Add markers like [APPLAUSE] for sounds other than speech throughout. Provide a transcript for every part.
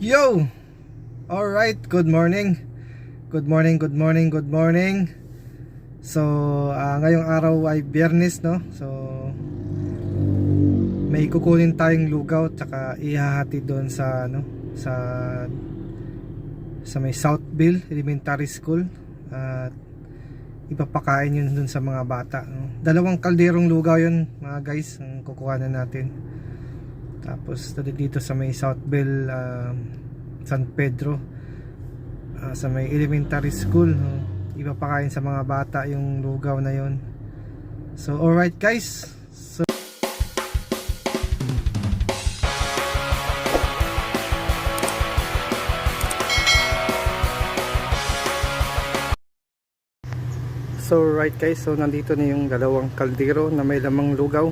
Yo! Alright, good morning. Good morning, good morning, good morning. So, ah, ngayong araw ay biyernes, no? So, may kukunin tayong lugaw tsaka ihahati doon sa, ano, sa sa may Southville Elementary School at ipapakain yun dun sa mga bata no? dalawang kalderong lugaw yun mga guys ang kukuha na natin tapos dito sa may Southville um, San Pedro ah, sa may elementary school no? ipapakain sa mga bata yung lugaw na yon so alright guys so So right guys, so nandito na yung dalawang kaldero na may lamang lugaw.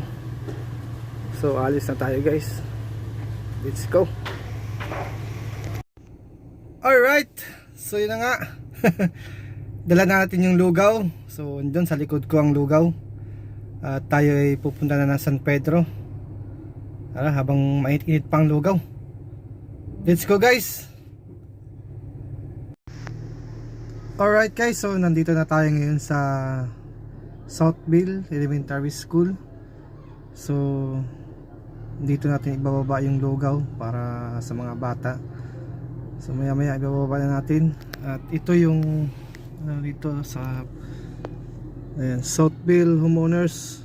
So alis na tayo guys. Let's go. Alright, so yun na nga. [LAUGHS] Dala natin yung lugaw. So andun sa likod ko ang lugaw. At tayo ay pupunta na ng San Pedro. Tara, habang mainit-init pang lugaw. Let's go guys. Alright guys, so nandito na tayo ngayon sa Southville Elementary School. So dito natin ibababa yung lugaw para sa mga bata. So maya maya ibababa na natin. At ito yung ano dito sa ayan, Southville homeowners.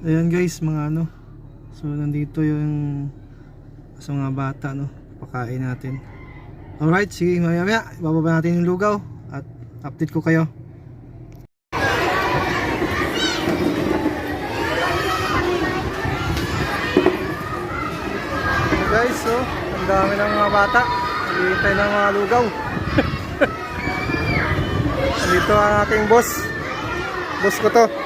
Ayan guys, mga ano. So nandito yung sa mga bata no, pakain natin. Alright, sige maya maya ibababa natin yung lugaw at update ko kayo. Guys, so ang dami ng mga bata. Naghihintay ng mga lugaw. [LAUGHS] Dito ang aking boss. Boss ko to.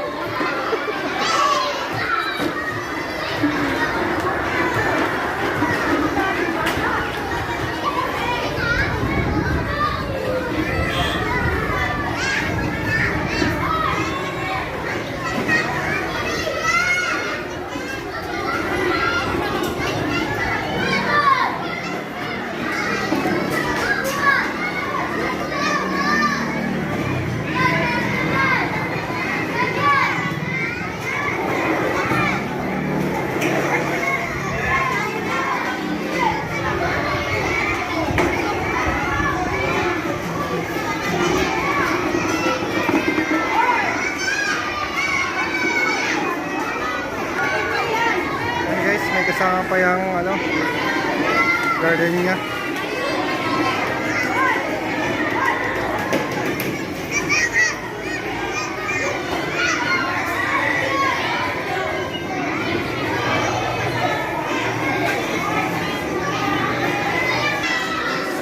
Garden niya.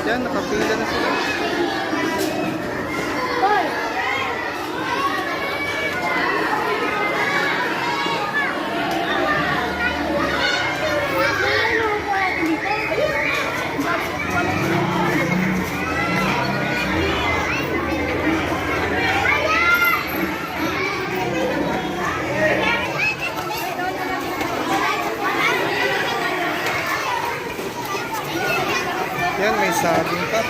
Yan, nakapila na sila. Yan, may saging pa.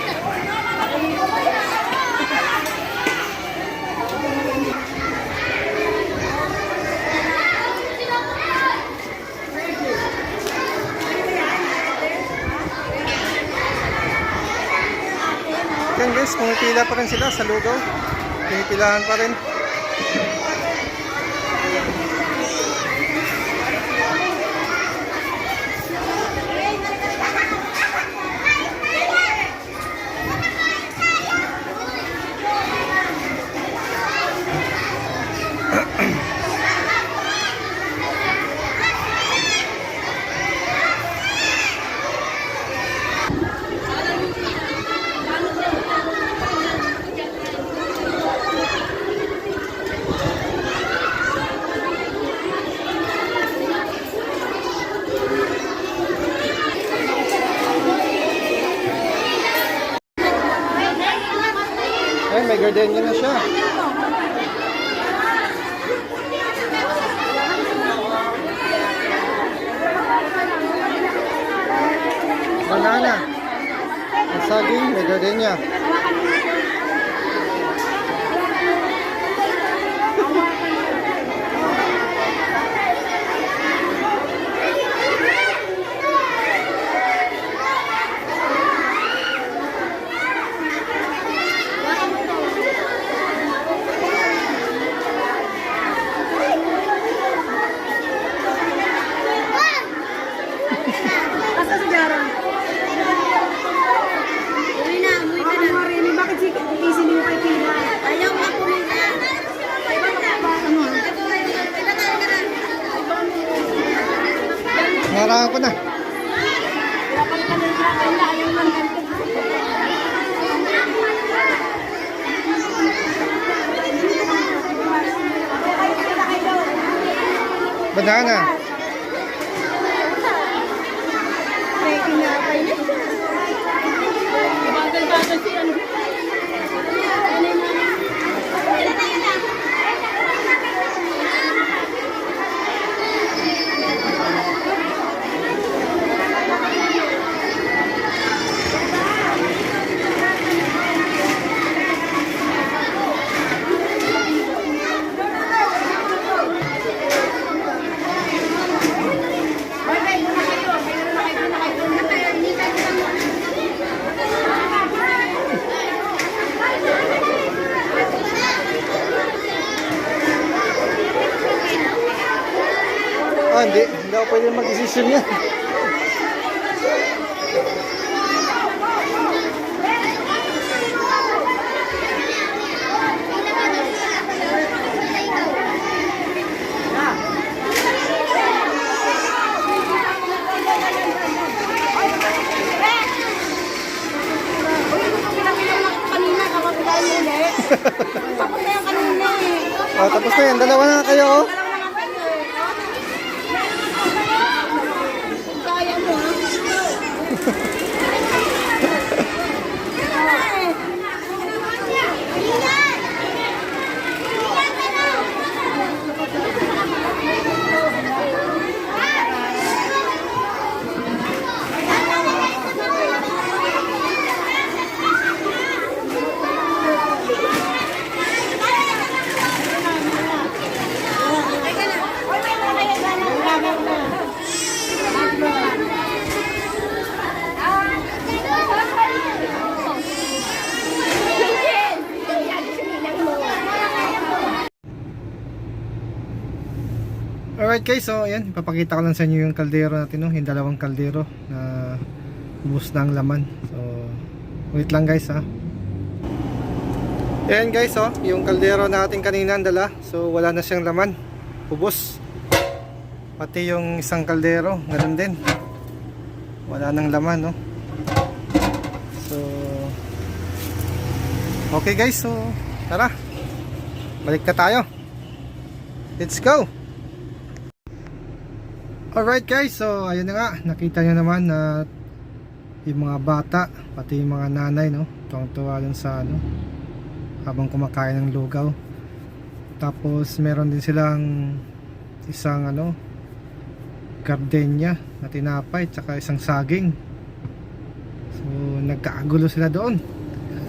Yan guys, pumipila pa rin sila sa lugaw. Pinipilahan pa rin. Ay, may gardenia na siya. banana. May saging, may gardenia. Ko na. Ganito. Banana. Peki na, kay na siya. Bagal-bagal si ano. Ah, hindi. Hindi ako pwede mag-decision yan. Kanina, kapag tayo ulit. Tapos na yung kanina eh. Oh, tapos na yan. Dalawa na kayo. oh. Kaya mo ha? Alright guys, so ayan, ipapakita ko lang sa inyo yung kaldero natin, no? yung dalawang kaldero na ubus na ang laman. So, wait lang guys ha. Ayan guys, oh, yung kaldero natin kanina ang dala. So, wala na siyang laman. Ubus. Pati yung isang kaldero, ganun din. Wala nang laman, no? So, okay guys, so, tara. Balik na tayo. Let's go! Alright guys, so ayun na nga, nakita nyo naman na yung mga bata, pati yung mga nanay, no, tuwang-tuwa dun sa ano, habang kumakain ng lugaw. Tapos meron din silang isang ano, gardenia na tinapay, tsaka isang saging. So nagkaagulo sila doon.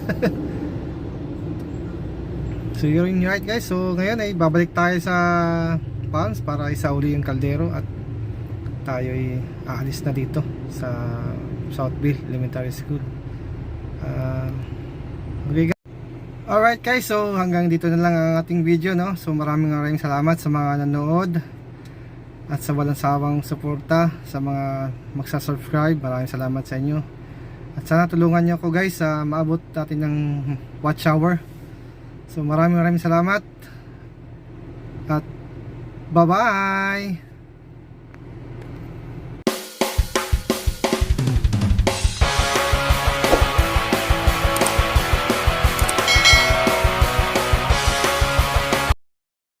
[LAUGHS] so yun right guys, so ngayon ay babalik tayo sa Palms para isauli yung kaldero at tayo ay aalis na dito sa Southville Elementary School. Uh, okay. Alright guys, so hanggang dito na lang ang ating video no. So maraming maraming salamat sa mga nanood at sa walang sawang suporta sa mga magsa-subscribe. Maraming salamat sa inyo. At sana tulungan niyo ako guys sa maabot natin ng watch hour. So maraming maraming salamat. At bye-bye.